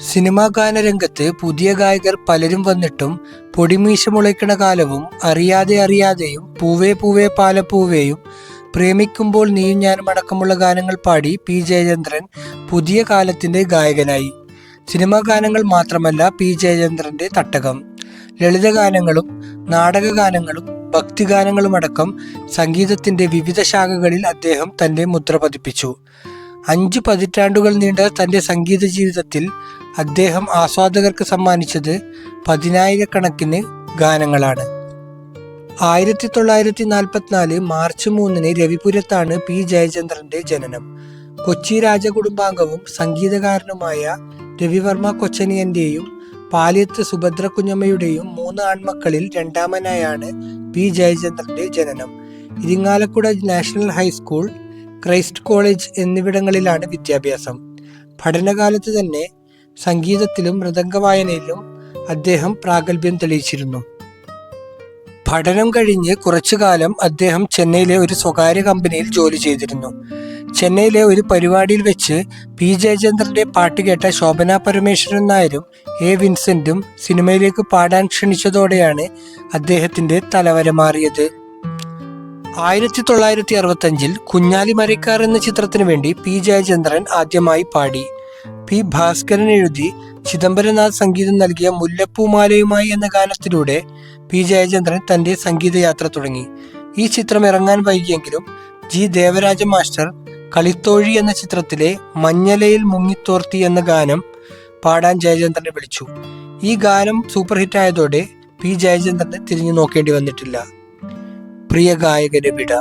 Cinema ഗാനരംഗത്ത് പുതിയ ഗായകർ പലരും വന്നിട്ടും പൊടിമീശ മുളയ്ക്കണ കാലവും അറിയാതെ അറിയാതെയും പൂവേ പൂവേ പാലപ്പൂവേയും പ്രേമിക്കുമ്പോൾ നീയും ഞാനും അടക്കമുള്ള ഗാനങ്ങൾ പാടി പി ജയചന്ദ്രൻ പുതിയ കാലത്തിന്റെ ഗായകനായി. സിനിമാ ഗാനങ്ങൾ മാത്രമല്ല പി ജയചന്ദ്രന്റെ തട്ടകം. ലളിത ഗാനങ്ങളും ലളിതഗാനങ്ങളും നാടകഗാനങ്ങളും ഭക്തിഗാനങ്ങളുമടക്കം സംഗീതത്തിന്റെ വിവിധ ശാഖകളിൽ അദ്ദേഹം തന്റെ മുദ്ര പതിപ്പിച്ചു. അഞ്ച് പതിറ്റാണ്ടുകൾ നീണ്ട തന്റെ സംഗീത ജീവിതത്തിൽ അദ്ദേഹം ആസ്വാദകർക്ക് സമ്മാനിച്ചത് പതിനായിരക്കണക്കിന് ഗാനങ്ങളാണ്. ആയിരത്തി തൊള്ളായിരത്തി നാൽപ്പത്തിനാല് മാർച്ച് മൂന്നിന് രവിപുരത്താണ് പി. ജയചന്ദ്രന്റെ ജനനം. കൊച്ചി രാജകുടുംബാംഗവും സംഗീതകാരനുമായ രവിവർമ്മ കൊച്ചനിയന്റെയും പാലിയത്ത് സുഭദ്ര കുഞ്ഞമ്മയുടെയും മൂന്ന് ആൺമക്കളിൽ രണ്ടാമനായാണ് പി. ജയചന്ദ്രന്റെ ജനനം. Irinjalakuda national high school Christ college എന്നിവിടങ്ങളിലാണ് വിദ്യാഭ്യാസം. പഠനകാലത്ത് തന്നെ സംഗീതത്തിലും മൃദംഗവായനയിലും അദ്ദേഹം പ്രാഗൽഭ്യം തെളിയിച്ചിരുന്നു. പഠനം കഴിഞ്ഞ് കുറച്ചു കാലം അദ്ദേഹം ചെന്നൈയിലെ ഒരു സ്വകാര്യ കമ്പനിയിൽ ജോലി ചെയ്തിരുന്നു. ചെന്നൈയിലെ ഒരു പരിപാടിയിൽ വെച്ച് പി. ജയചന്ദ്രന്റെ പാട്ട് കേട്ട ശോഭന പരമേശ്വരൻ നായരും എ. വിൻസെന്റും സിനിമയിലേക്ക് പാടാൻ ക്ഷണിച്ചതോടെയാണ് അദ്ദേഹത്തിന്റെ തലവര മാറിയത് ആയിരത്തി തൊള്ളായിരത്തി അറുപത്തഞ്ചിൽ കുഞ്ഞാലി മരക്കാർ എന്ന ചിത്രത്തിനു വേണ്ടി പി ജയചന്ദ്രൻ ആദ്യമായി പാടി. പി ഭാസ്കരൻ എഴുതി ചിദംബരനാഥ് സംഗീതം നൽകിയ മുല്ലപ്പൂമാലയുമായി എന്ന ഗാനത്തിലൂടെ പി ജയചന്ദ്രൻ തന്റെ സംഗീതയാത്ര തുടങ്ങി. ഈ ചിത്രം ഇറങ്ങാൻ വൈകിയെങ്കിലും ജി ദേവരാജ മാസ്റ്റർ കളിത്തോഴി എന്ന ചിത്രത്തിലെ മഞ്ഞലയിൽ മുങ്ങിത്തോർത്തി എന്ന ഗാനം പാടാൻ ജയചന്ദ്രനെ വിളിച്ചു. ഈ ഗാനം സൂപ്പർ ഹിറ്റ് ആയതോടെ പി ജയചന്ദ്രനെ തിരിഞ്ഞു നോക്കേണ്ടി വന്നിട്ടില്ല. प्रिय गायक ने बेटा